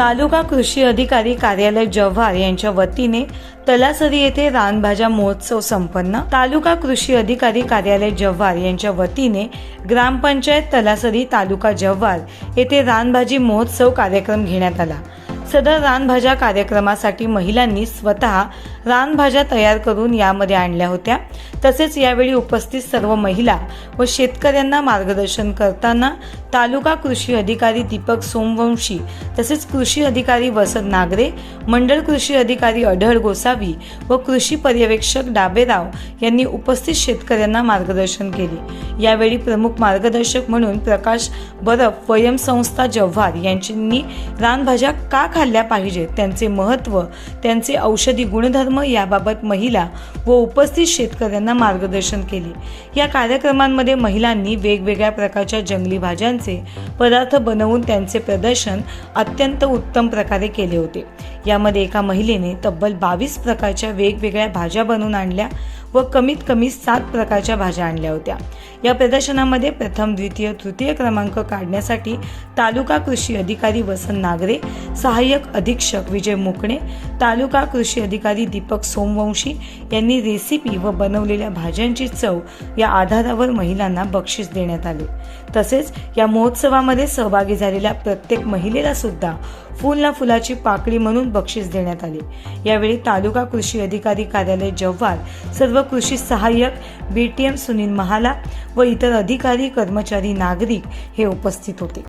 तालुका कृषी अधिकारी कार्यालय जव्हार यांच्या वतीने तलासरी येथे रानभाज्या महोत्सव संपन्न. तालुका कृषी अधिकारी कार्यालय जव्हार यांच्या वतीने ग्रामपंचायत तलासरी तालुका जव्हार येथे रानभाजी महोत्सव कार्यक्रम घेण्यात आला. सदर रानभाज्या कार्यक्रमासाठी महिलांनी स्वतः रानभाज्या तयार करून यामध्ये आणल्या होत्या. तसेच यावेळी उपस्थित सर्व महिला व शेतकऱ्यांना मार्गदर्शन करताना तालुका कृषी अधिकारी दीपक सोमवंशी तसेच कृषी अधिकारी वसंत नागरे मंडळ कृषी अधिकारी अढळ गोसावी व कृषी पर्यवेक्षक डाबेराव यांनी उपस्थित शेतकऱ्यांना मार्गदर्शन केले. यावेळी प्रमुख मार्गदर्शक म्हणून प्रकाश बरफ वयम संस्था जव्हार यांनी रानभाज्या का खाल्ल्या पाहिजेत? त्यांचे महत्त्व त्यांचे औषधी गुणधर्म याबाबत महिला व उपस्थित शेतकऱ्यांना मार्गदर्शन केले. या कार्यक्रमांमध्ये महिलांनी वेगवेगळ्या प्रकारच्या जंगली भाज्यांचे पदार्थ बनवून त्यांचे प्रदर्शन अत्यंत उत्तम प्रकारे केले होते. यामध्ये एका महिलेने तब्बल बावीस प्रकारच्या वेगवेगळ्या भाज्या बनवून आणल्या व कमीत कमी सात प्रकारच्या भाज्या आणल्या होत्या. या प्रदर्शनामध्ये प्रथम द्वितीय तृतीय क्रमांक काढण्यासाठी तालुका कृषी अधिकारी वसंत नागरे सहाय्यक अधीक्षक विजय मुकणे तालुका कृषी अधिकारी दीपक सोमवंशी यांनी रेसिपी व बनवलेल्या भाज्यांची चव या आधारावर महिलांना बक्षीस देण्यात आले. तसेच या महोत्सवामध्ये सहभागी झालेल्या प्रत्येक महिलेला सुद्धा फुलला फुलाची पाकळी म्हणून बक्षीस देण्यात आले. यावेळी तालुका कृषी अधिकारी कार्यालय जव्हार सर्व कृषी सहाय्यक बी टी एम सुनील महाला व इतर अधिकारी कर्मचारी नागरिक हे उपस्थित होते.